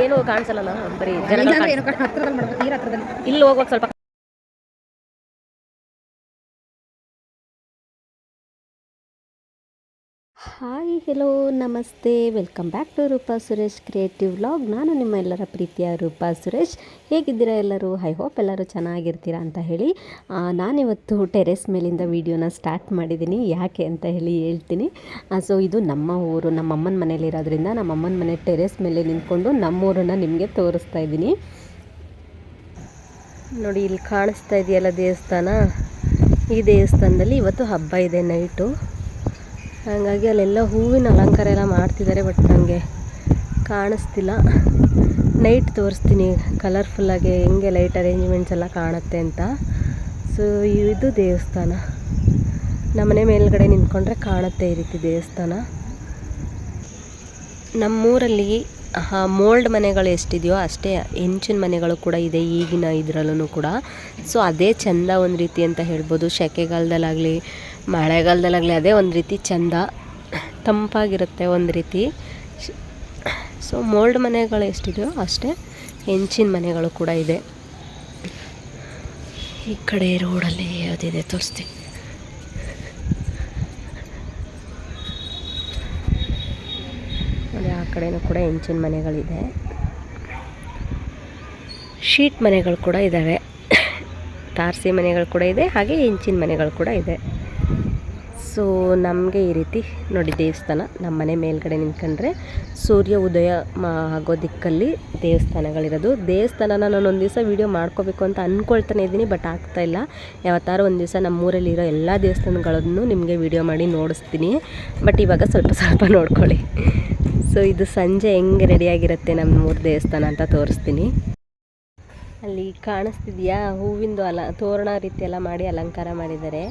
ಏನು ಕಾಣಿಸಲ್ಲ ಬರೀ ಮಾಡ್ಬೇಕು ಹತ್ರದಲ್ಲಿ. ಇಲ್ಲಿ ಹೋಗುವಾಗ ಸ್ವಲ್ಪ ಹಾಯ್ ಹೆಲೋ ನಮಸ್ತೆ. Welcome back to Roopa Suresh creative vlog ನಾನು ನಿಮ್ಮ ಎಲ್ಲರ ಪ್ರೀತಿಯ ರೂಪಾ ಸುರೇಶ್. ಹೇಗಿದ್ದೀರಾ ಎಲ್ಲರೂ? ಐ ಹೋಪ್ ಎಲ್ಲರೂ ಚೆನ್ನಾಗಿರ್ತೀರಾ ಅಂತ ಹೇಳಿ. ನಾನಿವತ್ತು ಟೆರೆಸ್ ಮೇಲಿಂದ ವೀಡಿಯೋನ ಸ್ಟಾರ್ಟ್ ಮಾಡಿದ್ದೀನಿ. ಯಾಕೆ ಅಂತ ಹೇಳಿ ಹೇಳ್ತೀನಿ. ಸೊ ಇದು ನಮ್ಮ ಊರು. ನಮ್ಮ ಅಮ್ಮನ ಮನೇಲಿರೋದ್ರಿಂದ ನಮ್ಮ ಅಮ್ಮನ ಮನೆ ಟೆರೆಸ್ ಮೇಲೆ ನಿಂತ್ಕೊಂಡು ನಮ್ಮೂರನ್ನು ನಿಮಗೆ ತೋರಿಸ್ತಾ ಇದ್ದೀನಿ. ನೋಡಿ, ಇಲ್ಲಿ ಕಾಣಿಸ್ತಾ ಇದೆಯಲ್ಲ ದೇವಸ್ಥಾನ? ಈ ದೇವಸ್ಥಾನದಲ್ಲಿ ಇವತ್ತು ಹಬ್ಬ ಇದೆ ನೈಟು ಹಾಗಾಗಿ ಅಲ್ಲೆಲ್ಲ ಹೂವಿನ ಅಲಂಕಾರ ಎಲ್ಲ ಮಾಡ್ತಿದ್ದಾರೆ ಬಟ್ ನನಗೆ ಕಾಣಿಸ್ತಿಲ್ಲ. ನೈಟ್ ತೋರಿಸ್ತೀನಿ ಕಲರ್ಫುಲ್ಲಾಗಿ ಹೆಂಗೆ ಲೈಟ್ ಅರೇಂಜ್ಮೆಂಟ್ಸ್ ಎಲ್ಲ ಕಾಣುತ್ತೆ ಅಂತ. ಸೊ ಇದು ದೇವಸ್ಥಾನ. ನಮ್ಮನೆ ಮೇಲ್ಗಡೆ ನಿಂತ್ಕೊಂಡ್ರೆ ಕಾಣುತ್ತೆ ಈ ರೀತಿ ದೇವಸ್ಥಾನ. ನಮ್ಮೂರಲ್ಲಿ ಮೋಲ್ಡ್ ಮನೆಗಳು ಎಷ್ಟಿದೆಯೋ ಅಷ್ಟೇ, ಹೆಂಚಿನ ಮನೆಗಳು ಕೂಡ ಇದೆ ಈಗಿನ ಇದರಲ್ಲೂ ಕೂಡ. ಸೊ ಅದೇ ಚಂದ ಒಂದು ರೀತಿ ಅಂತ ಹೇಳ್ಬೋದು. ಸೆಕೆಗಾಲದಲ್ಲಾಗಲಿ ಮಳೆಗಾಲದಲ್ಲಾಗಲಿ ಅದೇ ಒಂದು ರೀತಿ ಚಂದ, ತಂಪಾಗಿರುತ್ತೆ ಒಂದು ರೀತಿ. ಸೊ ಮೋಲ್ಡ್ ಮನೆಗಳು ಎಷ್ಟಿದೆಯೋ ಅಷ್ಟೇ ಹೆಂಚಿನ ಮನೆಗಳು ಕೂಡ ಇದೆ. ಈ ಕಡೆ ರೋಡಲ್ಲಿ ಯಾವುದಿದೆ ತೋರಿಸ್ತೀನಿ. ಆ ಕಡೆನೂ ಕೂಡ ಹೆಂಚಿನ ಮನೆಗಳಿದೆ. ಶೀಟ್ ಮನೆಗಳು ಕೂಡ ಇದ್ದಾವೆ ತಾರಸಿ ಮನೆಗಳು ಕೂಡ ಇದೆ, ಹಾಗೆ ಹೆಂಚಿನ ಮನೆಗಳು ಕೂಡ ಇದೆ. ಸೊ ನಮಗೆ ಈ ರೀತಿ ನೋಡಿ ದೇವಸ್ಥಾನ, ನಮ್ಮ ಮನೆ ಮೇಲ್ಗಡೆ ನಿಂತ್ಕೊಂಡ್ರೆ ಸೂರ್ಯ ಉದಯ ಆಗೋ ದಿಕ್ಕಲ್ಲಿ ದೇವಸ್ಥಾನಗಳಿರೋದು. ದೇವಸ್ಥಾನನ ನಾನು ಒಂದು ದಿವಸ ವೀಡಿಯೋ ಮಾಡ್ಕೋಬೇಕು ಅಂತ ಅಂದ್ಕೊಳ್ತಾನೆ ಇದ್ದೀನಿ ಬಟ್ ಆಗ್ತಾ ಇಲ್ಲ. ಯಾವತ್ತಾರು ಒಂದು ದಿವಸ ನಮ್ಮೂರಲ್ಲಿರೋ ಎಲ್ಲ ದೇವಸ್ಥಾನಗಳನ್ನು ನಿಮಗೆ ವೀಡಿಯೋ ಮಾಡಿ ನೋಡಿಸ್ತೀನಿ. ಬಟ್ ಇವಾಗ ಸ್ವಲ್ಪ ಸ್ವಲ್ಪ ನೋಡ್ಕೊಳ್ಳಿ. ಸೊ ಇದು ಸಂಜೆ ಹೆಂಗೆ ರೆಡಿಯಾಗಿರುತ್ತೆ ನಮ್ಮ ಮೂರು ದೇವಸ್ಥಾನ ಅಂತ ತೋರಿಸ್ತೀನಿ. ಅಲ್ಲಿ ಕಾಣಿಸ್ತಿದೆಯಾ? ಹೂವಿಂದು ಅಲ, ತೋರಣ ರೀತಿ ಎಲ್ಲ ಮಾಡಿ ಅಲಂಕಾರ ಮಾಡಿದ್ದಾರೆ.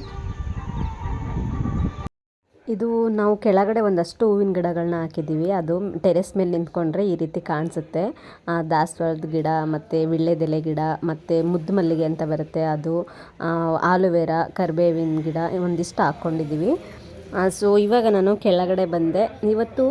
ಇದು ನಾವು ಕೆಳಗಡೆ ಒಂದಷ್ಟು ಹೂವಿನ ಗಿಡಗಳನ್ನ ಹಾಕಿದ್ದೀವಿ. ಅದು ಟೆರೆಸ್ ಮೇಲೆ ನಿಂತ್ಕೊಂಡ್ರೆ ಈ ರೀತಿ ಕಾಣಿಸುತ್ತೆ. ದಾಸವಾಳದ ಗಿಡ, ಮತ್ತು ವಿಳ್ಳೆದೆಲೆ ಗಿಡ, ಮತ್ತು ಮುದ್ದು ಮಲ್ಲಿಗೆ ಅಂತ ಬರುತ್ತೆ. ಅದು ಆಲುವೆರಾ, ಕರಿಬೇವಿನ ಗಿಡ ಒಂದಿಷ್ಟು ಹಾಕ್ಕೊಂಡಿದ್ದೀವಿ ಸೊ ಇವಾಗ ನಾನು ಕೆಳಗಡೆ ಬಂದೆ. ಇವತ್ತು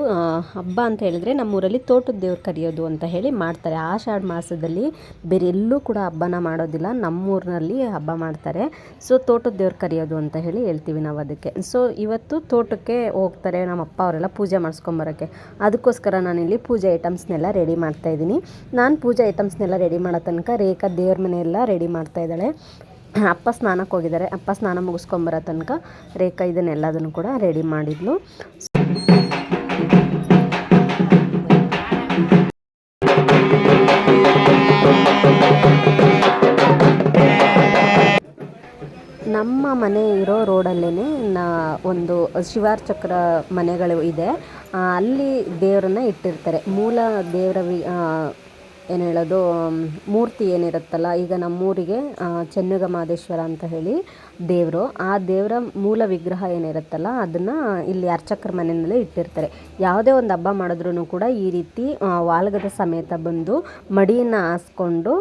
ಹಬ್ಬ ಅಂತ ಹೇಳಿದ್ರೆ ನಮ್ಮೂರಲ್ಲಿ ತೋಟದ ದೇವ್ರು ಕರೆಯೋದು ಅಂತ ಹೇಳಿ ಮಾಡ್ತಾರೆ. ಆಷಾಢ ಮಾಸದಲ್ಲಿ ಬೇರೆ ಎಲ್ಲೂ ಕೂಡ ಹಬ್ಬನ ಮಾಡೋದಿಲ್ಲ. ನಮ್ಮೂರಿನಲ್ಲಿ ಹಬ್ಬ ಮಾಡ್ತಾರೆ. ಸೊ ತೋಟದ ದೇವ್ರು ಕರೆಯೋದು ಅಂತ ಹೇಳಿ ಹೇಳ್ತೀವಿ ನಾವು ಅದಕ್ಕೆ. ಸೊ ಇವತ್ತು ತೋಟಕ್ಕೆ ಹೋಗ್ತಾರೆ ನಮ್ಮ ಅಪ್ಪ ಅವರೆಲ್ಲ ಪೂಜೆ ಮಾಡಿಸ್ಕೊಂಬರೋಕ್ಕೆ. ಅದಕ್ಕೋಸ್ಕರ ನಾನಿಲ್ಲಿ ಪೂಜೆ ಐಟಮ್ಸ್ನೆಲ್ಲ ರೆಡಿ ಮಾಡ್ತಾ ಇದ್ದೀನಿ. ನಾನು ಪೂಜೆ ಐಟಮ್ಸ್ನೆಲ್ಲ ರೆಡಿ ಮಾಡೋ ತನಕ ರೇಖಾ ದೇವ್ರ ಮನೆಯೆಲ್ಲ ರೆಡಿ ಮಾಡ್ತಾ ಇದ್ದಾಳೆ. ಅಪ್ಪ ಸ್ನಾನಕ್ಕೆ ಹೋಗಿದ್ದಾರೆ. ಅಪ್ಪ ಸ್ನಾನ ಮುಗಿಸ್ಕೊಂಬರೋ ತನಕ ರೇಖಾ ಇದನ್ನೆಲ್ಲದನ್ನು ಕೂಡ ರೆಡಿ ಮಾಡಿದ್ಲು. ನಮ್ಮ ಮನೆ ಇರೋ ರೋಡಲ್ಲೇ ನಾ ಒಂದು ಶಿವಾರ್ಚಕ್ರ ಮನೆಗಳು ಇದೆ. ಅಲ್ಲಿ ದೇವರನ್ನ ಇಟ್ಟಿರ್ತಾರೆ. ಮೂಲ ದೇವರ ಏನು ಹೇಳೋದು ಮೂರ್ತಿ ಏನಿರುತ್ತಲ್ಲ ಈಗ ನಮ್ಮೂರಿಗೆ ಚೆನ್ನಗಮಾದೇಶ್ವರ ಅಂತ ಹೇಳಿ ದೇವರು, ಆ ದೇವರ ಮೂಲ ವಿಗ್ರಹ ಏನಿರುತ್ತಲ್ಲ, ಅದನ್ನು ಇಲ್ಲಿ ಅರ್ಚಕರ ಮನೆಯಲ್ಲೇ ಇಟ್ಟಿರ್ತಾರೆ. ಯಾವುದೇ ಒಂದು ಹಬ್ಬ ಮಾಡಿದ್ರೂ ಕೂಡ ಈ ರೀತಿ ವಾಲ್ಗದ ಸಮೇತ ಬಂದು ಮಡಿಯನ್ನು ಹಾಸ್ಕೊಂಡು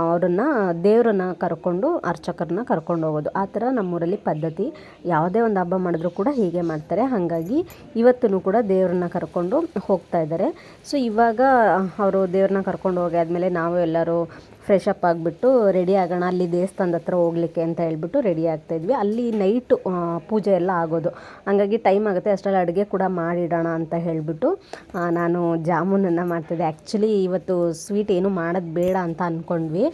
ಅವರನ್ನು, ದೇವರನ್ನ ಕರ್ಕೊಂಡು, ಅರ್ಚಕರನ್ನ ಕರ್ಕೊಂಡು ಹೋಗೋದು. ಆ ಥರ ನಮ್ಮೂರಲ್ಲಿ ಪದ್ಧತಿ. ಯಾವುದೇ ಒಂದು ಹಬ್ಬ ಮಾಡಿದ್ರು ಕೂಡ ಹೀಗೆ ಮಾಡ್ತಾರೆ. ಹಾಗಾಗಿ ಇವತ್ತೂ ಕೂಡ ದೇವ್ರನ್ನ ಕರ್ಕೊಂಡು ಹೋಗ್ತಾ ಇದ್ದಾರೆ. ಸೊ, ಇವಾಗ, ಅವರು ದೇವ್ರನ್ನ ಕರ್ಕೊಂಡು ಹೋಗಿ ಆದಮೇಲೆ ನಾವು ಎಲ್ಲರೂ ಫ್ರೆಶ್ ಅಪ್ ಆಗಿಬಿಟ್ಟು ರೆಡಿ ಆಗೋಣ. ಅಲ್ಲಿ ದೇವಸ್ಥಾನದ ಹತ್ರ ಹೋಗ್ಲಿಕ್ಕೆ ಅಂತ ಹೇಳ್ಬಿಟ್ಟು ರೆಡಿ ಆಗ್ತಾ ಇದ್ವಿ. ಅಲ್ಲಿ ನೈಟು ಪೂಜೆ ಎಲ್ಲ ಆಗೋದು. ಹಂಗಾಗಿ ಟೈಮ್ ಆಗುತ್ತೆ. ಅಷ್ಟರಲ್ಲಿ ಅಡುಗೆ ಕೂಡ ಮಾಡಿಡೋಣ ಅಂತ ಹೇಳಿಬಿಟ್ಟು ನಾನು ಜಾಮೂನನ್ನು ಮಾಡ್ತಿದ್ದೆ. ಆ್ಯಕ್ಚುಲಿ ಇವತ್ತು ಸ್ವೀಟ್ ಏನು ಮಾಡೋದು ಬೇಡ ಅಂತ ಅಂದ್ಕೊಂಡ್ವಿ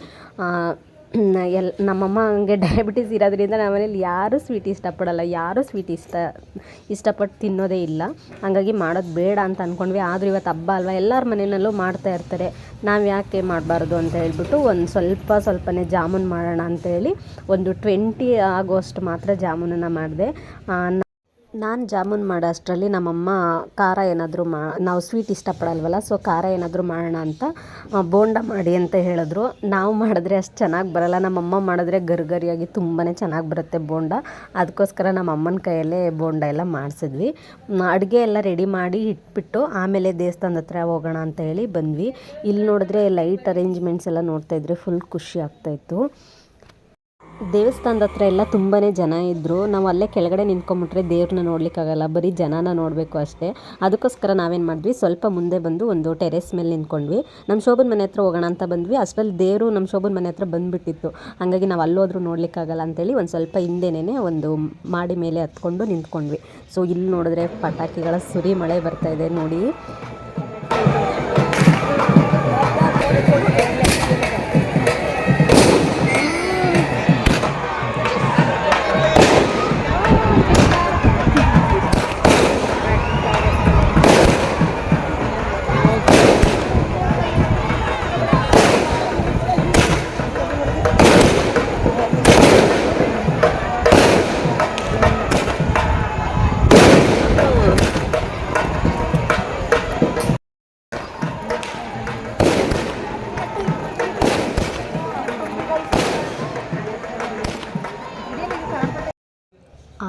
ಎಲ್ ನಮ್ಮಮ್ಮ ಹಂಗೆ ಡಯಾಬಿಟೀಸ್ ಇರೋದ್ರಿಂದ ನಮ್ಮ ಮನೇಲಿ ಯಾರೂ ಸ್ವೀಟ್ ಇಷ್ಟಪಡಲ್ಲ, ಯಾರೂ ಸ್ವೀಟ್ ಇಷ್ಟ, ಇಷ್ಟಪಟ್ಟು ತಿನ್ನೋದೇ ಇಲ್ಲ. ಹಾಗಾಗಿ ಮಾಡೋದು ಬೇಡ ಅಂತ ಅಂದ್ಕೊಂಡ್ವಿ ಆದರೂ ಇವತ್ತು ಹಬ್ಬ ಅಲ್ವಾ, ಎಲ್ಲರ ಮನೆಯಲ್ಲೂ ಮಾಡ್ತಾ ಇರ್ತಾರೆ. ನಾವು ಯಾಕೆ ಮಾಡಬಾರ್ದು ಅಂತ ಹೇಳ್ಬಿಟ್ಟು ಒಂದು ಸ್ವಲ್ಪ ಸ್ವಲ್ಪನೇ ಜಾಮೂನ್ ಮಾಡೋಣ ಅಂತೇಳಿ ಒಂದು ಟ್ವೆಂಟಿ ಆಗೋಷ್ಟು ಮಾತ್ರ ಜಾಮೂನನ್ನು ಮಾಡಿದೆ. ನಾನು ಜಾಮೂನ್ ಮಾಡೋ ಅಷ್ಟರಲ್ಲಿ ನಮ್ಮಮ್ಮ ಖಾರ ಏನಾದರೂ ಮಾ, ನಾವು ಸ್ವೀಟ್ ಇಷ್ಟಪಡಲ್ವಲ್ಲ ಸೊ ಖಾರ ಏನಾದರೂ ಮಾಡೋಣ ಅಂತ ಬೋಂಡ ಮಾಡಿ ಅಂತ ಹೇಳಿದ್ರು. ನಾವು ಮಾಡಿದ್ರೆ ಅಷ್ಟು ಚೆನ್ನಾಗಿ ಬರಲ್ಲ. ನಮ್ಮಮ್ಮ ಮಾಡಿದ್ರೆ ಗರಿಗರಿಯಾಗಿ ತುಂಬಾ ಚೆನ್ನಾಗಿ ಬರುತ್ತೆ ಬೋಂಡ. ಅದಕ್ಕೋಸ್ಕರ ನಮ್ಮಮ್ಮನ ಕೈಯಲ್ಲೇ ಬೋಂಡ ಎಲ್ಲ ಮಾಡಿಸಿದ್ವಿ. ಅಡುಗೆ ಎಲ್ಲ ರೆಡಿ ಮಾಡಿ ಇಟ್ಬಿಟ್ಟು ಆಮೇಲೆ ದೇವಸ್ಥಾನದ ಹತ್ರ ಹೋಗೋಣ ಅಂತ ಹೇಳಿ ಬಂದ್ವಿ. ಇಲ್ಲಿ ನೋಡಿದ್ರೆ ಲೈಟ್ ಅರೇಂಜ್ಮೆಂಟ್ಸ್ ಎಲ್ಲ ನೋಡ್ತಾಯಿದ್ರೆ ಫುಲ್ ಖುಷಿ ಆಗ್ತಾಯಿತ್ತು ದೇವಸ್ಥಾನದ ಹತ್ರ ಎಲ್ಲ ತುಂಬಾ ಜನ ಇದ್ದರು ನಾವು ಅಲ್ಲೇ ಕೆಳಗಡೆ ನಿಂತ್ಕೊಂಬಿಟ್ರೆ ದೇವ್ರನ್ನ ನೋಡ್ಲಿಕ್ಕಾಗಲ್ಲ. ಬರೀ ಜನನ ನೋಡಬೇಕು ಅಷ್ಟೇ. ಅದಕ್ಕೋಸ್ಕರ ನಾವೇನು ಮಾಡಿದ್ವಿ, ಸ್ವಲ್ಪ ಮುಂದೆ ಬಂದು ಒಂದು ಟೆರೆಸ್ ಮೇಲೆ ನಿಂತ್ಕೊಂಡ್ವಿ. ನಮ್ಮ ಶೋಭನ ಮನೆ ಹತ್ರ ಹೋಗೋಣ ಅಂತ ಬಂದ್ವಿ. ಅಷ್ಟರಲ್ಲಿ ದೇವರು ನಮ್ಮ ಶೋಭನ ಮನೆ ಹತ್ರ ಬಂದುಬಿಟ್ಟಿತ್ತು. ಹಾಗಾಗಿ ನಾವು ಅಲ್ಲೋದ್ರೂ ನೋಡ್ಲಿಕ್ಕಾಗಲ್ಲ ಅಂತೇಳಿ ಒಂದು ಸ್ವಲ್ಪ ಹಿಂದೆನೇ ಒಂದು ಮಾಡಿ ಮೇಲೆ ಹತ್ಕೊಂಡು ನಿಂತ್ಕೊಂಡ್ವಿ. ಸೊ ಇಲ್ಲಿ ನೋಡಿದ್ರೆ ಪಟಾಕಿಗಳ ಸುರಿ ಮಳೆ ಬರ್ತಾ ಇದೆ ನೋಡಿ.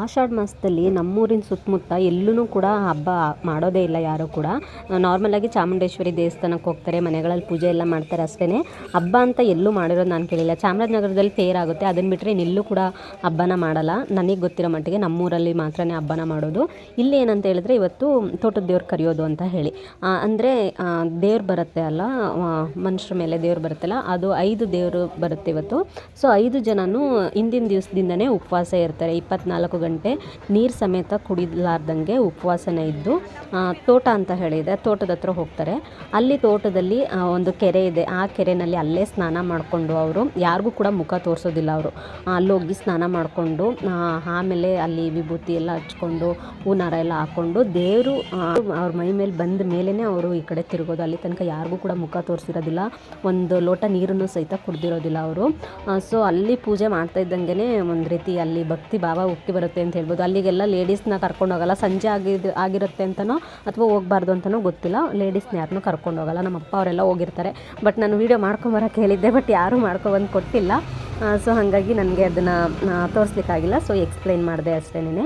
ಆಷಾಢ ಮಾಸದಲ್ಲಿ ನಮ್ಮೂರಿನ ಸುತ್ತಮುತ್ತ ಎಲ್ಲೂ ಕೂಡ ಹಬ್ಬ ಮಾಡೋದೇ ಇಲ್ಲ ಯಾರೂ ಕೂಡ. ನಾರ್ಮಲಾಗಿ ಚಾಮುಂಡೇಶ್ವರಿ ದೇವಸ್ಥಾನಕ್ಕೆ ಹೋಗ್ತಾರೆ, ಮನೆಗಳಲ್ಲಿ ಪೂಜೆ ಎಲ್ಲ ಮಾಡ್ತಾರೆ ಅಷ್ಟೇ ಹಬ್ಬ ಅಂತ ಎಲ್ಲೂ ಮಾಡಿರೋದು ನಾನು ಕೇಳಿಲ್ಲ. ಚಾಮರಾಜನಗರದಲ್ಲಿ ತೇರಾಗುತ್ತೆ ಅದನ್ನು ಬಿಟ್ಟರೆ ಇನ್ನೆಲ್ಲೂ ಕೂಡ ಹಬ್ಬನ ಮಾಡಲ್ಲ. ನನಗೆ ಗೊತ್ತಿರೋ ಮಟ್ಟಿಗೆ ನಮ್ಮೂರಲ್ಲಿ ಮಾತ್ರನೇ ಹಬ್ಬನ ಮಾಡೋದು. ಇಲ್ಲಿ ಏನಂತ ಹೇಳಿದ್ರೆ ಇವತ್ತು ತೋಟದ ದೇವ್ರು ಕರೆಯೋದು ಅಂತ ಹೇಳಿ. ಅಂದರೆ ದೇವ್ರು ಬರುತ್ತೆ ಅಲ್ಲ ಮನುಷ್ಯರ ಮೇಲೆ ದೇವ್ರು ಬರುತ್ತಲ್ಲ, ಅದು ಐದು ದೇವರು ಬರುತ್ತೆ ಇವತ್ತು. ಸೊ, ಐದು ಜನನೂ ಹಿಂದಿನ ದಿವಸದಿಂದನೇ ಉಪವಾಸ ಇರ್ತಾರೆ. ಇಪ್ಪತ್ನಾಲ್ಕು ಗಂಟೆ ನೀರು ಸಮೇತ ಕುಡಿಲಾರ್ದಂಗೆ ಉಪವಾಸನ ಇದ್ದು ತೋಟ ಅಂತ ಹೇಳಿದೆ ತೋಟದ ಹತ್ರ ಹೋಗ್ತಾರೆ. ಅಲ್ಲಿ ತೋಟದಲ್ಲಿ ಒಂದು ಕೆರೆ ಇದೆ. ಆ ಕೆರೆನಲ್ಲಿ ಅಲ್ಲೇ ಸ್ನಾನ ಮಾಡಿಕೊಂಡು ಅವರು, ಯಾರಿಗೂ ಕೂಡ ಮುಖ ತೋರಿಸೋದಿಲ್ಲ ಅವರು. ಅಲ್ಲೋಗಿ ಸ್ನಾನ ಮಾಡಿಕೊಂಡು ಆಮೇಲೆ ಅಲ್ಲಿ ವಿಭೂತಿ ಎಲ್ಲ ಹಚ್ಕೊಂಡು, ಹೂನಾರ ಎಲ್ಲ ಹಾಕ್ಕೊಂಡು ದೇವರು ಅವ್ರ ಮೈ ಮೇಲೆ ಬಂದ ಮೇಲೇ ಅವರು ಈ ಕಡೆ ತಿರುಗೋದು. ಅಲ್ಲಿ ತನಕ ಯಾರಿಗೂ ಕೂಡ ಮುಖ ತೋರಿಸಿರೋದಿಲ್ಲ. ಒಂದು ಲೋಟ ನೀರನ್ನು ಸಹಿತ ಕುಡ್ದಿರೋದಿಲ್ಲ ಅವರು. ಸೊ ಅಲ್ಲಿ ಪೂಜೆ ಮಾಡ್ತಾ ಇದ್ದಂಗೆ ಒಂದು ರೀತಿ ಅಲ್ಲಿ ಭಕ್ತಿ ಭಾವ ಉಕ್ಕಿ ಬರುತ್ತೆ. ಅಂತ ಹೇಳ್ಬೋದು. ಅಲ್ಲಿಗೆಲ್ಲ ಲೇಡೀಸ್ನ ಕರ್ಕೊಂಡು ಹೋಗಲ್ಲ. ಸಂಜೆ ಆಗಿದ್ದು ಆಗಿರುತ್ತೆ ಅಂತನೋ ಅಥವಾ ಹೋಗ್ಬಾರ್ದು ಅಂತನೋ ಗೊತ್ತಿಲ್ಲ. ಲೇಡೀಸ್ನ ಯಾರನ್ನೂ ಕರ್ಕೊಂಡು ಹೋಗಲ್ಲ. ನಮ್ಮ ಅಪ್ಪ ಅವರೆಲ್ಲ ಹೋಗಿರ್ತಾರೆ. ಬಟ್ ನಾನು ವೀಡಿಯೋ ಮಾಡ್ಕೊಂಬರಕ್ಕೆ ಹೇಳಿದ್ದೆ ಬಟ್ ಯಾರೂ ಮಾಡ್ಕೊಬಂದು ಕೊಟ್ಟಿಲ್ಲ. ಸೊ ಹಾಗಾಗಿ ನನಗೆ ಅದನ್ನು ತೋರಿಸ್ಲಿಕ್ಕಾಗಿಲ್ಲ. ಸೊ ಎಕ್ಸ್ಪ್ಲೈನ್ ಮಾಡಿದೆ ಅಷ್ಟೇನೆ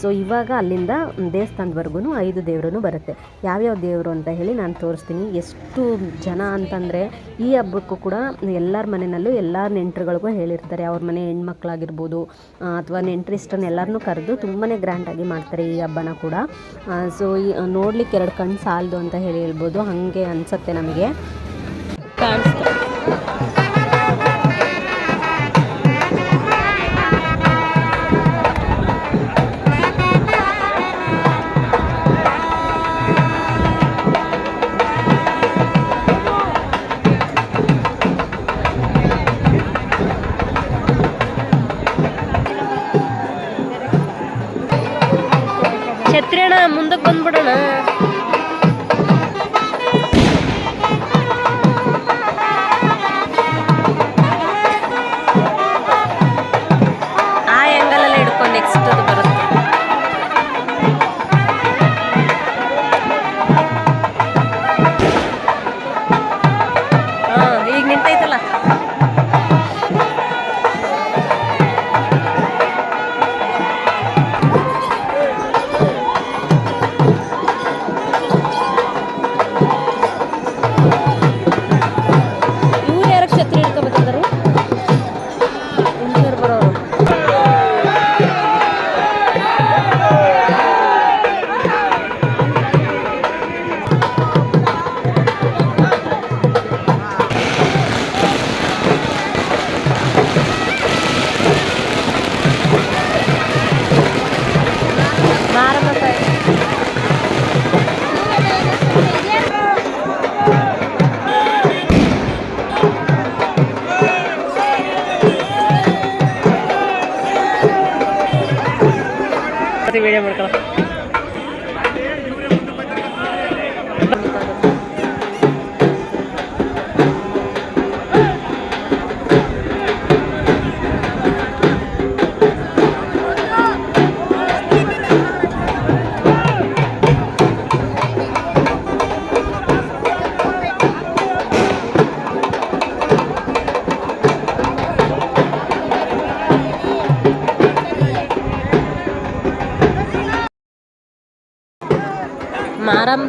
ಸೊ ಇವಾಗ ಅಲ್ಲಿಂದ ದೇವಸ್ಥಾನದವರೆಗೂ ಐದು ದೇವ್ರೂ ಬರುತ್ತೆ. ಯಾವ್ಯಾವ ದೇವರು ಅಂತ ಹೇಳಿ ನಾನು ತೋರಿಸ್ತೀನಿ. ಎಷ್ಟು ಜನ ಅಂತಂದರೆ ಈ ಹಬ್ಬಕ್ಕೂ ಕೂಡ ಎಲ್ಲರ ಮನೆಯಲ್ಲೂ ಎಲ್ಲ ನೆಂಟರುಗಳಿಗೂ ಹೇಳಿರ್ತಾರೆ. ಅವ್ರ ಮನೆ ಹೆಣ್ಮಕ್ಳಾಗಿರ್ಬೋದು ಅಥವಾ ನೆಂಟರಿಷ್ಟನ್ನು ಎಲ್ಲರನ್ನೂ ಕರೆದು ತುಂಬಾ ಗ್ರ್ಯಾಂಡಾಗಿ ಮಾಡ್ತಾರೆ ಈ ಹಬ್ಬನ ಕೂಡ. ಸೊ ಈ ನೋಡ್ಲಿಕ್ಕೆ ಎರಡು ಕಣ್ಣು ಸಾಲದು ಅಂತ ಹೇಳಿ ಹೇಳ್ಬೋದು. ಹಾಗೆ ಅನಿಸುತ್ತೆ ನಮಗೆ. ಕಾಣಿಸ್ತು ಮುಂದಕ್ಕೆ ಬಂದ್ಬಿಡೋಣ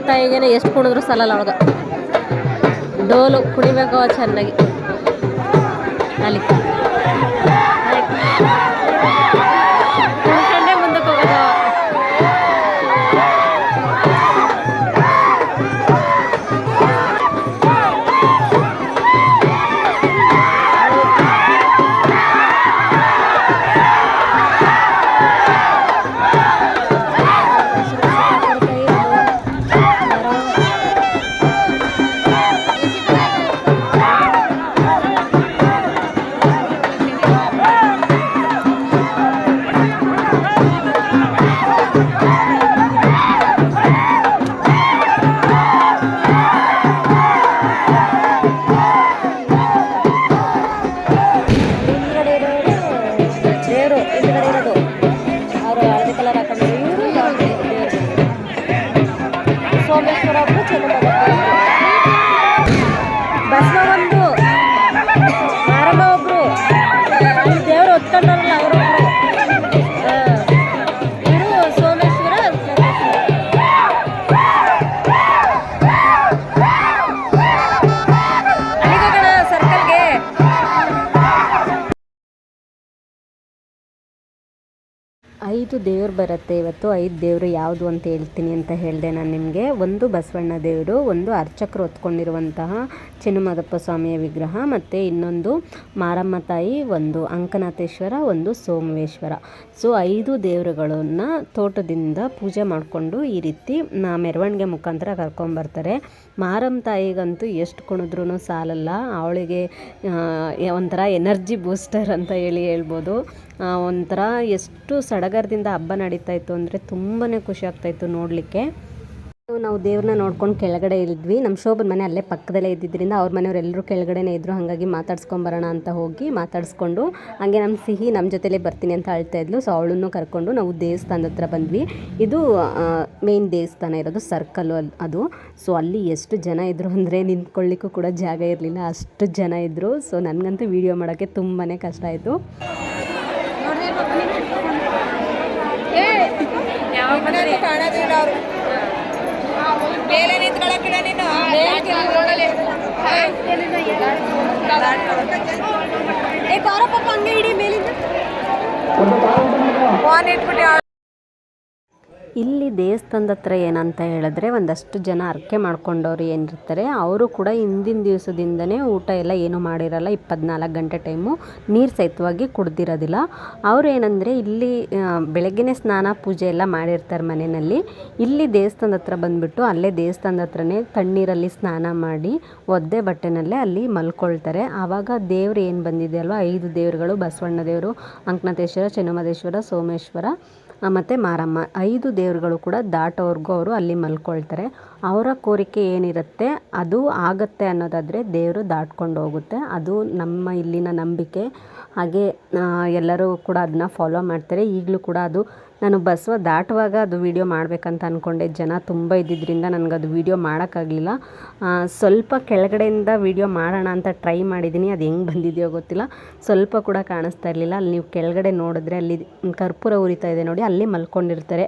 ತಾಯಿಗೆನೆ ಎಷ್ಟು ಕುಣಿದ್ರು ಸಲಲ್ಲ ಅವ್ರಿಗೆ ಡೋಲು ಕುಣಿಬೇಕು ಚೆನ್ನಾಗಿ. ಅಲ್ಲಿ. ಐದು ದೇವ್ರು ಬರುತ್ತೆ. ಇವತ್ತು ಐದು ದೇವರು ಯಾವುದು ಅಂತ ಹೇಳ್ತೀನಿ ಅಂತ ಹೇಳಿದೆ ನಾನು ನಿಮಗೆ. ಒಂದು ಬಸವಣ್ಣ ದೇವರು, ಒಂದು ಅರ್ಚಕರು ಹೊತ್ಕೊಂಡಿರುವಂತಹ ಚಿನ್ನಮದಪ್ಪ ಸ್ವಾಮಿಯ ವಿಗ್ರಹ, ಮತ್ತು ಇನ್ನೊಂದು ಮಾರಮ್ಮ ತಾಯಿ, ಒಂದು ಅಂಕನಾಥೇಶ್ವರ, ಒಂದು ಸೋಮವೇಶ್ವರ. ಸೊ, ಐದು ದೇವರುಗಳನ್ನು ತೋಟದಿಂದ ಪೂಜೆ ಮಾಡಿಕೊಂಡು ಈ ರೀತಿ ನಾ ಮೆರವಣಿಗೆ ಮುಖಾಂತರ ಕರ್ಕೊಂಡ್ಬರ್ತಾರೆ ಮಾರಮ್ಮ ತಾಯಿಗಂತೂ ಎಷ್ಟು ಕುಣಿದ್ರೂ ಸಾಲಲ್ಲ. ಅವಳಿಗೆ ಒಂಥರ ಎನರ್ಜಿ ಬೂಸ್ಟರ್ ಅಂತ ಹೇಳಿ ಹೇಳ್ಬೋದು. ಒಂಥರ ಎಷ್ಟು ಸಡಗರದಿಂದ ಹಬ್ಬ ನಡೀತಾ ಇತ್ತು ಅಂದರೆ ತುಂಬಾ ಖುಷಿ ಆಗ್ತಾಯಿತ್ತು ನೋಡಲಿಕ್ಕೆ. ನಾವು ದೇವ್ರನ್ನ ನೋಡ್ಕೊಂಡು ಕೆಳಗಡೆ ಇಳಿದ್ವಿ ನಮ್ಮ ಶೋಭನ ಮನೆ ಅಲ್ಲೇ ಪಕ್ಕದಲ್ಲೇ ಇದ್ದಿದ್ದರಿಂದ ಅವ್ರ ಮನೆಯವರೆಲ್ಲರೂ ಕೆಳಗಡೆನೇ ಇದ್ದರು ಹಾಗಾಗಿ ಮಾತಾಡ್ಸ್ಕೊಂಬರೋಣ ಅಂತ ಹೋಗಿ ಮಾತಾಡಿಸ್ಕೊಂಡು ಹಾಗೆ ನಮ್ಮ ಸಿಹಿ ನಮ್ಮ ಜೊತೆಲೇ ಬರ್ತೀನಿ ಅಂತ ಅಳ್ತಾ ಇದ್ಲು. ಸೊ, ಅವಳನ್ನು ಕರ್ಕೊಂಡು ನಾವು ದೇವಸ್ಥಾನದ ಹತ್ರ ಬಂದ್ವಿ. ಇದು ಮೇನ್ ದೇವಸ್ಥಾನ ಇರೋದು ಸರ್ಕಲ್ಲು ಅದು. ಸೊ, ಅಲ್ಲಿ ಎಷ್ಟು ಜನ ಇದ್ದರು ಅಂದರೆ ನಿಂತ್ಕೊಳ್ಳಿಕ್ಕೂ ಕೂಡ ಜಾಗ ಇರಲಿಲ್ಲ. ಅಷ್ಟು ಜನ ಇದ್ದರು ಸೊ, ನನಗಂತೂ ವೀಡಿಯೋ ಮಾಡೋಕ್ಕೆ ತುಂಬಾ ಕಷ್ಟ ಆಯಿತು. ಕಾಣೋದಿಲ್ಲ ಅವರು. ಮೇಲೆ ನಿಂತ್ಕೊಳಕಿಲ್ಲ ನೀನು? ಏ ಪಾಪ ಹಂಗೆ ಇಡೀ ಮೇಲಿಂದ. ಫೋನ್ ಇಟ್ಬಿಟ್ಟು ಇಲ್ಲಿ ದೇವಸ್ಥಾನದ ಹತ್ರ ಏನಂತ ಹೇಳಿದ್ರೆ ಒಂದಷ್ಟು ಜನ ಹರಕೆ ಮಾಡ್ಕೊಂಡವ್ರು ಏನಿರ್ತಾರೆ, ಅವರು ಕೂಡ ಹಿಂದಿನ ದಿವಸದಿಂದನೇ ಊಟ ಎಲ್ಲ ಏನು ಮಾಡಿರಲ್ಲ, ಇಪ್ಪತ್ನಾಲ್ಕು ಗಂಟೆ ಟೈಮು ನೀರು ಸಹಿತವಾಗಿ ಕುಡ್ದಿರೋದಿಲ್ಲ. ಅವ್ರು ಏನಂದರೆ ಇಲ್ಲಿ ಬೆಳಗ್ಗೆನೇ ಸ್ನಾನ ಪೂಜೆ ಎಲ್ಲ ಮಾಡಿರ್ತಾರೆ ಮನೆಯಲ್ಲಿ. ಇಲ್ಲಿ ದೇವಸ್ಥಾನದ ಹತ್ರ ಬಂದುಬಿಟ್ಟು ಅಲ್ಲೇ ದೇವಸ್ಥಾನದ ಹತ್ರನೇ ತಣ್ಣೀರಲ್ಲಿ ಸ್ನಾನ ಮಾಡಿ ಒದ್ದೆ ಬಟ್ಟೆನಲ್ಲೇ ಅಲ್ಲಿ ಮಲ್ಕೊಳ್ತಾರೆ. ಆವಾಗ ದೇವ್ರು ಏನು ಬಂದಿದೆ ಅಲ್ವಾ, ಐದು ದೇವರುಗಳು, ಬಸವಣ್ಣ ದೇವರು, ಅಂಕನಾಥೇಶ್ವರ, ಚೆನ್ನಮದೇಶ್ವರ, ಸೋಮೇಶ್ವರ. ಮತ್ತು ಮಾರಮ್ಮ. ಐದು ದೇವರುಗಳು ಕೂಡ ದಾಟೋವರೆಗೂ ಅವರು ಅಲ್ಲಿ ಮಲ್ಕೊಳ್ತಾರೆ. ಅವರ ಕೋರಿಕೆ ಏನಿರುತ್ತೆ, ಅದು ಆಗತ್ತೆ ಅನ್ನೋದಾದರೆ ದೇವರು ದಾಟ್ಕೊಂಡು ಹೋಗುತ್ತೆ. ಅದು ನಮ್ಮ ಇಲ್ಲಿನ ನಂಬಿಕೆ. ಹಾಗೆ ಎಲ್ಲರೂ ಕೂಡ ಅದನ್ನ ಫಾಲೋ ಮಾಡ್ತಾರೆ. ಈಗಲೂ ಕೂಡ ಅದು ನಾನು ಬಸವ ದಾಟುವಾಗ ಅದು ವೀಡಿಯೋ ಮಾಡಬೇಕಂತ ಅಂದ್ಕೊಂಡೆ ಜನ ತುಂಬ ಇದ್ದಿದ್ದರಿಂದ ನನಗೆ ಅದು ವೀಡಿಯೋ ಮಾಡೋಕ್ಕಾಗಲಿಲ್ಲ. ಸ್ವಲ್ಪ ಕೆಳಗಡೆಯಿಂದ ವೀಡಿಯೋ ಮಾಡೋಣ ಅಂತ ಟ್ರೈ ಮಾಡಿದ್ದೀನಿ. ಅದು ಹೆಂಗೆ ಬಂದಿದೆಯೋ ಗೊತ್ತಿಲ್ಲ. ಸ್ವಲ್ಪ ಕೂಡ ಕಾಣಿಸ್ತಾ ಇರಲಿಲ್ಲ. ಅಲ್ಲಿ ನೀವು ಕೆಳಗಡೆ ನೋಡಿದ್ರೆ ಅಲ್ಲಿ ಕರ್ಪೂರ ಉರಿತಾ ಇದೆ ನೋಡಿ. ಅಲ್ಲಿ ಮಲ್ಕೊಂಡಿರ್ತಾರೆ.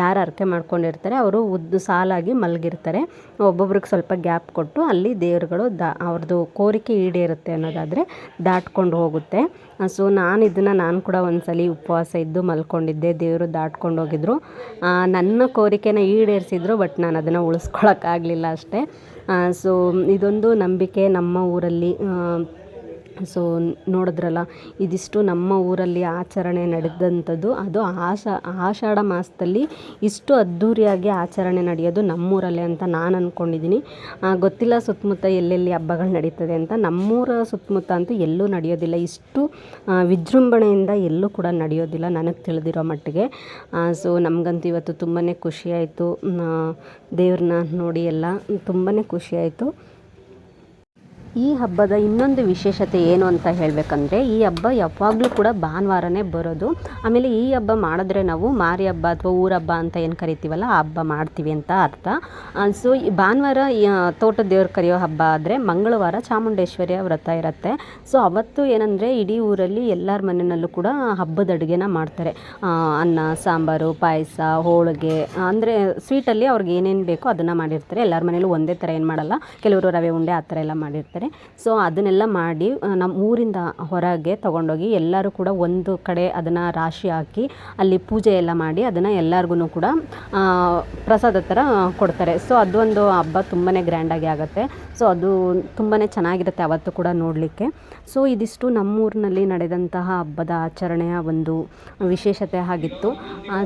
ಯಾರು ಅರ್ಕೆ ಮಾಡ್ಕೊಂಡಿರ್ತಾರೆ, ಅವರು ಉದ್ದು ಸಾಲಾಗಿ ಮಲಗಿರ್ತಾರೆ. ಒಬ್ಬೊಬ್ರಿಗೆ ಸ್ವಲ್ಪ ಗ್ಯಾಪ್ ಕೊಟ್ಟು ಅಲ್ಲಿ ದೇವರುಗಳು ದಾ ಅವ್ರದ್ದು ಕೋರಿಕೆ ಈಡೇರುತ್ತೆ ಅನ್ನೋದಾದರೆ ದಾಟ್ಕೊಂಡು ಹೋಗುತ್ತೆ. ಸೊ ನಾನು ಇದನ್ನು ನಾನು ಕೂಡ ಒಂದ್ಸಲಿ ಉಪವಾಸ ಇದ್ದು ಮಲ್ಕೊಂಡಿದ್ದೆ, ದೇವರು ದಾಟ್ಕೊಂಡು ಹೋಗಿದ್ರು. ನನ್ನ ಕೋರಿಕೆನ ಈಡೇರಿಸಿದ್ರು ಬಟ್ ನಾನು ಅದನ್ನು ಉಳಿಸ್ಕೊಳಕ್ಕಾಗಲಿಲ್ಲ ಅಷ್ಟೇ. ಸೊ ಇದೊಂದು ನಂಬಿಕೆ ನಮ್ಮ ಊರಲ್ಲಿ. ಸೊ ನೋಡಿದ್ರಲ್ಲ, ಇದಿಷ್ಟು ನಮ್ಮ ಊರಲ್ಲಿ ಆಚರಣೆ ನಡೆದಂಥದ್ದು. ಅದು ಆಷಾ, ಆಷಾಢ ಮಾಸದಲ್ಲಿ ಇಷ್ಟು ಅದ್ಧೂರಿಯಾಗಿ ಆಚರಣೆ ನಡೆಯೋದು ನಮ್ಮೂರಲ್ಲೇ ಅಂತ ನಾನು ಅಂದ್ಕೊಂಡಿದ್ದೀನಿ ಗೊತ್ತಿಲ್ಲ ಸುತ್ತಮುತ್ತ ಎಲ್ಲೆಲ್ಲಿ ಹಬ್ಬಗಳು ನಡೀತದೆ ಅಂತ. ನಮ್ಮೂರ ಸುತ್ತಮುತ್ತ ಅಂತೂ ಎಲ್ಲೂ ನಡೆಯೋದಿಲ್ಲ. ಇಷ್ಟು ವಿಜೃಂಭಣೆಯಿಂದ ಎಲ್ಲೂ ಕೂಡ ನಡೆಯೋದಿಲ್ಲ ನನಗೆ ತಿಳಿದಿರೋ ಮಟ್ಟಿಗೆ. ಸೊ ನಮಗಂತೂ ಇವತ್ತು ತುಂಬಾ ಖುಷಿಯಾಯಿತು ದೇವ್ರನ್ನ ನೋಡಿ ಎಲ್ಲ ತುಂಬಾ ಖುಷಿಯಾಯಿತು ಈ ಹಬ್ಬದ ಇನ್ನೊಂದು ವಿಶೇಷತೆ ಏನು ಅಂತ ಹೇಳಬೇಕಂದ್ರೆ, ಈ ಹಬ್ಬ ಯಾವಾಗಲೂ ಕೂಡ ಭಾನುವಾರನೇ ಬರೋದು. ಆಮೇಲೆ ಈ ಹಬ್ಬ ಮಾಡಿದ್ರೆ ನಾವು ಮಾರಿ ಹಬ್ಬ ಅಥವಾ ಊರ ಹಬ್ಬ ಅಂತ ಏನು ಕರಿತೀವಲ್ಲ, ಆ ಹಬ್ಬ ಮಾಡ್ತೀವಿ ಅಂತ ಅರ್ಥ. ಸೊ ಈ ಭಾನುವಾರ ತೋಟ ದೇವ್ರು ಕರೆಯೋ ಹಬ್ಬ ಆದರೆ ಮಂಗಳವಾರ ಚಾಮುಂಡೇಶ್ವರಿಯ ವ್ರತ ಇರುತ್ತೆ. ಸೊ ಅವತ್ತು ಏನಂದರೆ ಇಡೀ ಊರಲ್ಲಿ ಎಲ್ಲರ ಮನೆಯಲ್ಲೂ ಕೂಡ ಹಬ್ಬದ ಅಡುಗೆನ ಮಾಡ್ತಾರೆ. ಅನ್ನ, ಸಾಂಬಾರು, ಪಾಯಸ, ಹೋಳಿಗೆ, ಅಂದರೆ ಸ್ವೀಟಲ್ಲಿ ಅವ್ರಿಗೆ ಏನೇನು ಬೇಕೋ ಅದನ್ನು ಮಾಡಿರ್ತಾರೆ. ಎಲ್ಲರ ಮನೇಲೂ ಒಂದೇ ಥರ ಏನು ಮಾಡಲ್ಲ. ಕೆಲವರು ರವೆ ಉಂಡೆ ಆ ಥರ ಎಲ್ಲ ಮಾಡಿರ್ತಾರೆ. ಸೊ ಅದನ್ನೆಲ್ಲ ಮಾಡಿ ನಮ್ಮ ಊರಿಂದ ಹೊರಗೆ ತೊಗೊಂಡೋಗಿ ಎಲ್ಲರೂ ಕೂಡ ಒಂದು ಕಡೆ ಅದನ್ನು ರಾಶಿ ಹಾಕಿ, ಅಲ್ಲಿ ಪೂಜೆ ಎಲ್ಲ ಮಾಡಿ ಅದನ್ನು ಎಲ್ಲರಿಗೂ ಕೂಡ ಪ್ರಸಾದ ಥರ ಕೊಡ್ತಾರೆ. ಸೊ ಅದೊಂದು ಹಬ್ಬ ತುಂಬಾ ಗ್ರ್ಯಾಂಡಾಗಿ ಆಗುತ್ತೆ. ಸೊ ಅದು ತುಂಬಾ ಚೆನ್ನಾಗಿರುತ್ತೆ ಅವತ್ತು ಕೂಡ ನೋಡಲಿಕ್ಕೆ. ಸೊ ಇದಿಷ್ಟು ನಮ್ಮೂರಿನಲ್ಲಿ ನಡೆದಂತಹ ಹಬ್ಬದ ಆಚರಣೆಯ ಒಂದು ವಿಶೇಷತೆ ಆಗಿತ್ತು.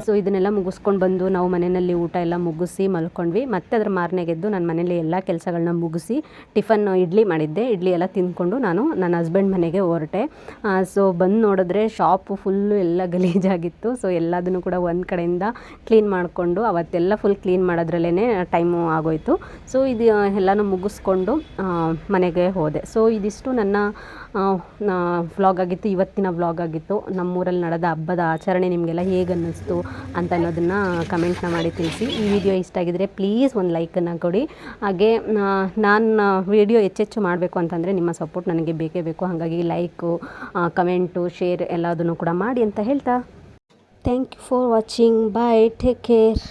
ಸೊ ಇದನ್ನೆಲ್ಲ ಮುಗಿಸ್ಕೊಂಡು ಬಂದು ನಾವು ಮನೆಯಲ್ಲಿ ಊಟ ಎಲ್ಲ ಮುಗಿಸಿ ಮಲ್ಕೊಂಡ್ವಿ. ಮತ್ತೆ ಅದ್ರ ಮಾರನೆಗೆದ್ದು ನನ್ನ ಮನೇಲಿ ಎಲ್ಲ ಕೆಲಸಗಳನ್ನ ಮುಗಿಸಿ ಟಿಫನ್ ಇಡ್ಲಿ ಮಾಡಿದ್ದೆ. ಇಡ್ಲಿ ಎಲ್ಲ ತಿಂದ್ಕೊಂಡು ನಾನು ನನ್ನ ಹಸ್ಬೆಂಡ್ ಮನೆಗೆ ಹೊರಟೆ. ಸೊ ಬಂದು ನೋಡಿದ್ರೆ ಶಾಪು ಫುಲ್ಲು ಎಲ್ಲ ಗಲೀಜಾಗಿತ್ತು. ಸೊ ಎಲ್ಲದನ್ನು ಕೂಡ ಒಂದು ಕಡೆಯಿಂದ ಕ್ಲೀನ್ ಮಾಡಿಕೊಂಡು ಅವತ್ತೆಲ್ಲ ಫುಲ್ ಕ್ಲೀನ್ ಮಾಡೋದ್ರಲ್ಲೇ ಟೈಮು ಆಗೋಯಿತು. ಸೊ ಇದು ಎಲ್ಲನೂ ಮುಗಿಸ್ಕೊಂಡು ಮನೆಗೆ ಹೋದೆ. ಸೊ ಇದಿಷ್ಟು ನನ್ನ ವ್ಲಾಗ್ ಆಗಿತ್ತು, ಇವತ್ತಿನ ವ್ಲಾಗ್ ಆಗಿತ್ತು. ನಮ್ಮೂರಲ್ಲಿ ನಡೆದ ಹಬ್ಬದ ಆಚರಣೆ ನಿಮಗೆಲ್ಲ ಹೇಗೆ ಅನ್ನಿಸ್ತು ಅಂತ ಅನ್ನೋದನ್ನು ಕಮೆಂಟ್ನ ಮಾಡಿ ತಿಳಿಸಿ. ಈ ವಿಡಿಯೋ ಇಷ್ಟ ಆಗಿದ್ದರೆ ಪ್ಲೀಸ್ ಒಂದು ಲೈಕನ್ನು ಕೊಡಿ. ಹಾಗೆ ನಾನು ವಿಡಿಯೋ ಹೆಚ್ಚೆಚ್ಚು ಮಾಡಬೇಕು ಅಂತಂದರೆ ನಿಮ್ಮ ಸಪೋರ್ಟ್ ನನಗೆ ಬೇಕೇ ಬೇಕು. ಹಾಗಾಗಿ ಲೈಕು ಕಮೆಂಟು ಶೇರ್ ಎಲ್ಲದನ್ನು ಕೂಡ ಮಾಡಿ ಅಂತ ಹೇಳ್ತಾ. Thank you for watching bye take care